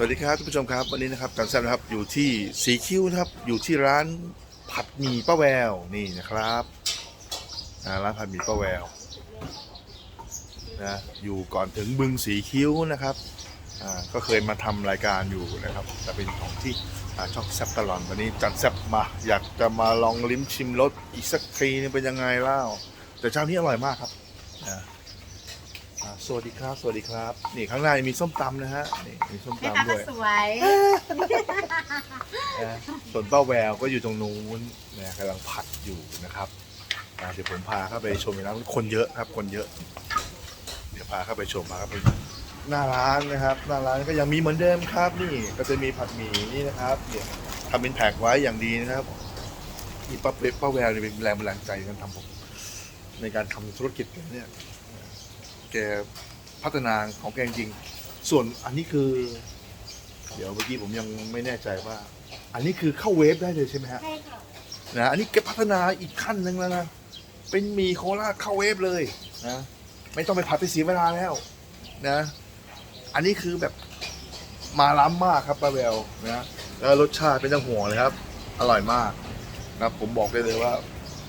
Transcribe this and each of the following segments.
สวัสดีครับท่านผู้ชมครับวันนี้นะครับการแซมนะครับอยู่ที่สีคิ้วนะครับอยู่ที่ร้านผัดหมี่ป้าแววนี่นะครับร้านผัดหมี่ป้าแววนะอยู่ก่อนถึงบึงสีคิ้วนะครับก็เคยมาทำรายการอยู่นะครับ แต่เป็นของที่ช่องแซบตลอดวันนี้จัดแซบมาอยากจะมาลองลิ้มชิมรสอีกสักทีนึงเป็นยังไงเล่า แต่เจ้านี้อร่อยมากครับนะ สวัสดีครับ สวัสดีครับ นี่ข้างหน้ามีส้มตำนะฮะ นี่มีส้มแม่ตำค้าด้ก็วยสวยนะส่วนป้าแววก็อยู่ตรงนู้นนะกำลังผัดอยู่นะครับอ่าเดี๋ยวผมพาเข้าไปชมในร้านคนเยอะครับ คนเยอะ เดี๋ยวพาเข้าไปชมพาเข้าไปหน้าร้านนะครับ หน้าร้านก็ยังมีเหมือนเดิมครับ นี่ก็จะมีผัดหมี่นี่นะครับเนี่ยทำเป็นแพ็กไว้อย่างดีนะครับนี่ป้าเป๊ะป้าแววเนี่ยเป็นแรงบันดาลใจในการทำผมในการทำธุรกิจเนี่ย แกพัฒนาของแกจริงๆส่วนอันนี้คือ เดี๋ยวเมื่อกี้ผมยังไม่แน่ใจว่า อันนี้คือเข้าเวฟได้เลยใช่ไหมฮะใช่ค่ะนะอันนี้แกพัฒนาอีกขั้นหนึ่งแล้วนะเป็นหมีโคราชเข้าเวฟเลยนะไม่ต้องไปผัดไปเสียเวลาแล้วนะ อันนี้คือแบบมาล้ำมากครับป้าแววนะแล้วรสชาติเป็นจังห่วงเลยครับ อร่อยมากนะครับผมบอกได้เลยว่า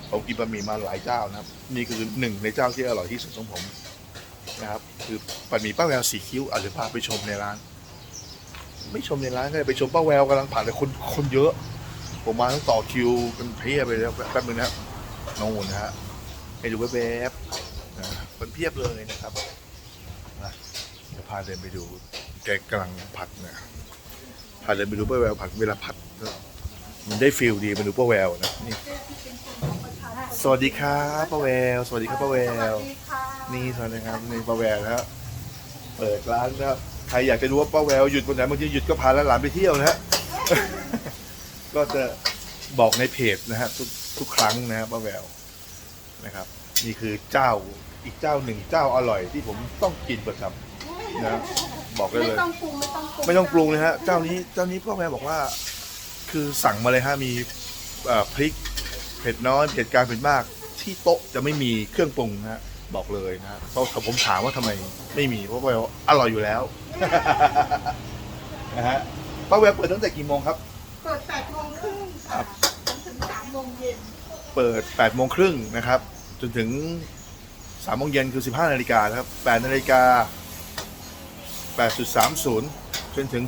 ผมกินบะหมี่มาหลายเจ้านะครับ นี่คือหนึ่งในเจ้าที่อร่อยที่สุดของผม นะครับ คือบะหมี่ป้าแววสีคิ้วอาจจะพาไปชมในร้าน ไม่ชมในร้านก็ได้ไปชมป้าแววกำลังผ่านเลยคนคนเยอะ ผมมาต้องต่อคิวกันเพียบไปแล้วแป๊บนึงนะครับน้องหุ่นนะฮะให้ดูแวบๆนะคนเพียบเลยนะครับนะพาเดินไปดู แกกำลังผัดนะพาเดินไปดูป้าแววผัดเวลาผัดมันได้ฟิลดีมาดูป้าแววนะนี่ สวัสดีครับป้าแวว สวัสดีครับป้าแวว นี่สวัสดีครับนี่ป้าแววนะครับเปิดร้านนะครับใครอยากจะดูว่าป้าแววหยุดวันไหนบางทีหยุดก็พาหลานๆไปเที่ยวนะฮะ ก็จะบอกในเพจนะฮะทุกทุกครั้งนะฮะป้าแววนะครับ นี่คือเจ้าอีกเจ้าหนึ่งเจ้าอร่อยที่ผมต้องกินประจำนะบอกได้ไม่เลย ต้องปรุงไม่ต้องปรุงไม่ต้องปรุงนะฮะเจ้านี้เจ้านี้พ่อแม่บอกว่า คือสั่งมาเลยฮะมีเอ่อพริก เผ็ดน้อยเผ็ดกลางเผ็ดมาก ที่โต๊ะจะไม่มีเครื่องปรุงนะฮะบอกเลยนะฮะเพราะผมถามว่าทำไมไม่มีเพราะว่าอร่อยอยู่แล้ว นะฮะป้าแววเปิดตั้งแต่กี่โมงครับ เปิดแปดโมงครึ่งครัค่ะบจนถึงสามโมงเย็นเปิด8โมงครึ่งนะครับ จนถึง3โมงเย็นคือ 15นาฬิกานะครับ8นาฬิกา8.30 จนถึง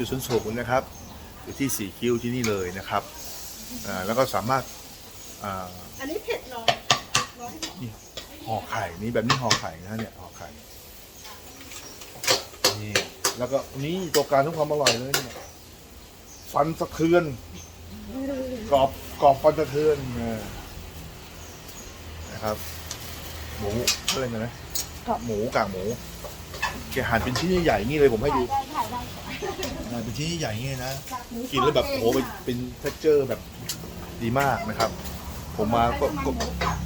15.00นะครับอยู่ที่ 4 คิวที่นี่เลยนะครับอ่าแล้วก็สามารถ อ่าอันนี้เผ็ดน้อยน้อยหน่อยห่อไข่นี่แบบนี้ห่อไข่นะเนี่ยห่อไข่นี่แล้วก็นี่ตัวการทุกความอร่อยเลยเนี่ยฟันสะเทือนกรอบกรอบฟันสะเทือนเออนะครับ หมูอะไรกันนะกากหมูกากหมูแกหั่นเป็นชิ้นใหญ่ๆอย่างนี้เลยผมให้ดูได้ถ่ายได้หั่นเป็นชิ้นใหญ่ๆอย่างนี้นะ จากหมูกินแล้วแบบโอ้โหเป็นเป็นเท็กเจอร์แบบดีมากนะครับ ผมมาก็ก็หมูกับ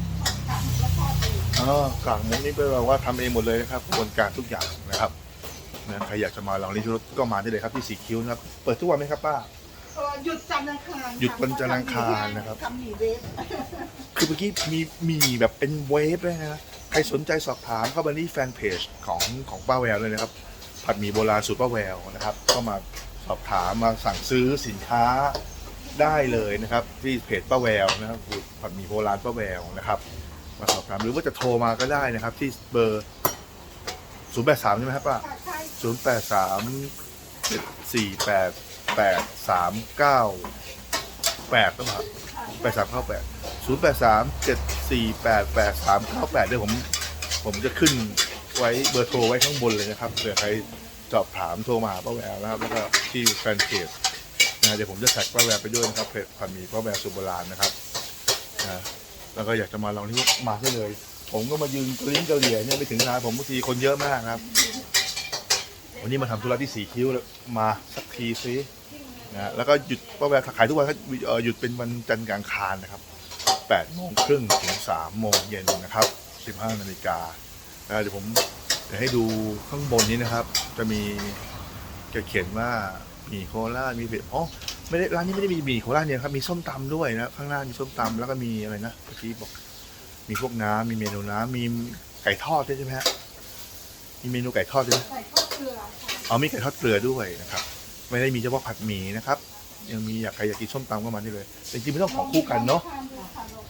กับแล้วทอดเองอ๋อกากหมูนี่เป็นแบบว่าทำเองหมดเลยนะครับกระบวนการทุกอย่างนะครับนะใครอยากจะมาลองลิ้มรสก็มาได้เลยครับที่สีคิ้วนะครับ เปิดทุกวันไหมครับป้า เอ่อหยุดจันทร์อังคารหยุดวันจันทร์อังคารนะครับ ทำหมี่เวฟคือเมื่อกี้มีมีแบบเป็นเวฟด้วยนะใครสนใจสอบถามเข้ามาที่แฟนเพจของของป้าแววเลยนะครับ ผัดหมี่โบราณสูตรป้าแววนะครับ ก็มาสอบถามมาสั่งซื้อสินค้า ได้เลยนะครับ ที่เพจป้าแววนะครับผัดหมี่โบราณป้าแววนะครับ มาสอบถามหรือว่าจะโทรมาก็ได้นะครับ ที่เบอร์ 083 ใช่ไหมครับป้าค่ะใช่ศูนย์แปดสามาแปดต้องครับแปดสามเก้าแปดศูนย์แปดสามเจ็ดสี่แปดแปดสามเก้าแปดด้วยผมผมจะขึ้นไว้เบอร์โทรไว้ข้างบนเลยนะครับเผื่อใครสอบถามโทรมาหาป้าแววนะครับ แล้วก็ที่แฟนเพจ นะเดี๋ยวผมจะแท็กป้าแววไปด้วยนะครับเพจผัดหมี่ป้าแววสุโบราณนะครับนะแล้วก็อยากจะมาลองที่มาได้เลย ผมก็มายืนกลิ้งกระเหลี่ยเนี่ยไปถึงร้านผมบางทีคนเยอะมากครับ วันนี้มาทำธุระที่สีคิ้วแล้วมาสักทีซินะแล้วก็หยุดป้าแววขายทุกวันหยุดเป็นวันจันทร์กลางคารนะครับ8โมงครึ่งถึง3โมงเย็นนะครับ 15นาฬิกาเดี๋ยวผมจะให้ดูข้างบนนี้นะครับ จะมีจะเขียนว่า หมีโคราชมีเผ็ดอ๋อไม่ได้ร้านนี้ไม่ได้มีหมี่โคราชเนี่ยครับมีส้มตำด้วยนะข้างหน้ามีส้มตำแล้วก็มีอะไรนะเมื่อกี้บอก มีพวกน้ำมีเมนูน้ำมีไก่ทอดด้วยใช่ไหมฮะมีเมนูไก่ทอดด้วยไหมใส่ข้าวเกลือค่ะอ๋อมีไก่ทอดเกลือด้วยนะครับ ไม่ได้มีเฉพาะผัดหมี่นะครับ ยังมีอยากใครอยากกินส้มตำก็มาได้เลยแต่จริงๆไม่ต้องของคู่กันเนาะ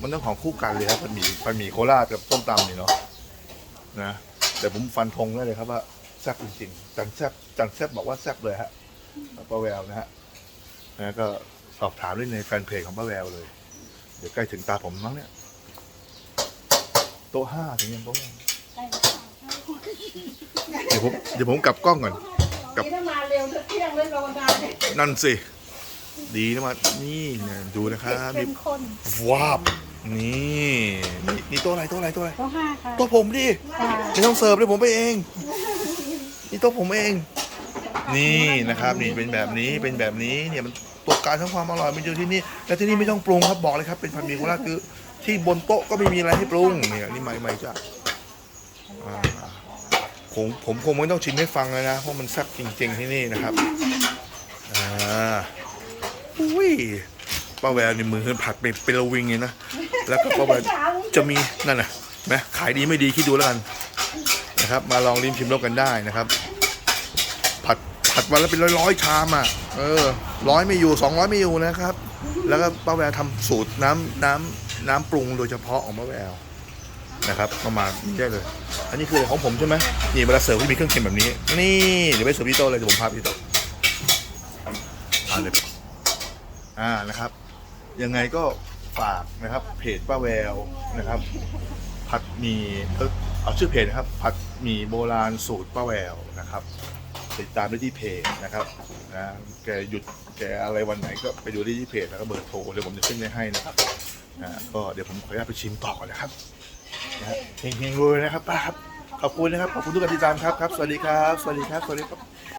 มันต้องของคู่กันเลยครับผัดหมี่ผัดหมี่โคราชกับส้มตำนี่เนาะนะแต่ผมฟันธงได้เลยครับว่าแซ่บจริงๆจันแซ่บจันแซ่บบอกว่าแซ่บเลยฮะ ป้าแววนะฮะนะก็สอบถามได้ในแฟนเพจของป้าแววเลย เดี๋ยวใกล้ถึงตาผมมั้งเนี่ย โต๊ะห้าถึงยังโต๊ะห้าเดี๋ยวผมเดี๋ยวผมกลับกล้องก่อนกับนี่ถ้ามาเร็วจะเที่ยงเลยรอนานเนี่ยนั่นสิ ดีนะมานี่เนี่ยดูนะครับมีเข้มข้นวาบนี่นี่นี่โต๊ะอะไรโต๊ะอะไรโต๊ะอะไร โต๊ะห้าค่ะโต๊ะผมดิไม่ต้องเสิร์ฟเลยผมไปเอง นี่โต๊ะผมเอง นี่นะครับนี่เป็นแบบนี้เป็นแบบนี้เนี่ยมันตัวการทั้งความอร่อยมันอยู่ที่นี่และที่นี่ไม่ต้องปรุงครับบอกเลยครับ เป็นผัดหมี่โคราชคือที่บนโต๊ะก็ไม่มีอะไรให้ปรุงเนี่ยนี่ใหม่ๆจ้ะผมผมคงไม่ต้องชิมให้ฟังเลยนะเพราะมันแซ่บจริงๆที่นี่นะครับอ่าอุ้ยป้าแววในมือผัดเป็นเป็นระวิงเลยนะแล้วก็ป้าแววจะมีนั่นน่ะไหมขายดีไม่ดีคิดดูแล้วกันนะครับ มาลองริมชิมรสกันได้นะครับ ผัดวันละเป็นร้อยๆชามอะ เออร้อยไม่อยู่สองร้อยไม่อยู่นะครับ แล้วก็ป้าแววทำสูตรน้ำน้ำน้ำปรุงโดยเฉพาะของป้าแววนะครับประมาณนี้ได้เลย อันนี้คือของผมใช่ไหมนี่เวลาเสิร์ฟก็จะมีเครื่องเค็มแบบนี้ นี่เดี๋ยวไปเสิร์ฟที่โตเลยเดี๋ยวผมพาไปที่โตอาเลยอ่านะครับ ยังไงก็ฝากนะครับเพจป้าแววนะครับ ผัดหมี่เอ้ยเอาชื่อเพจนะครับ ผัดหมี่โบราณสูตรป้าแววนะครับ ติดตามได้ที่เพจนะครับนะแกหยุดแกอะไรวันไหนก็ไปดูได้ที่เพจแล้วก็เบอร์โทรเดี๋ยวผมจะขึ้นไว้ให้นะครับนะก็เดี๋ยวผมขออนุญาตไปชิมต่อก่อนนะครับนะฮะเฮงๆรวยๆนะครับป้าครับขอบคุณนะครับขอบคุณทุกการติดตามครับครับสวัสดีครับสวัสดีครับสวัสดีครับ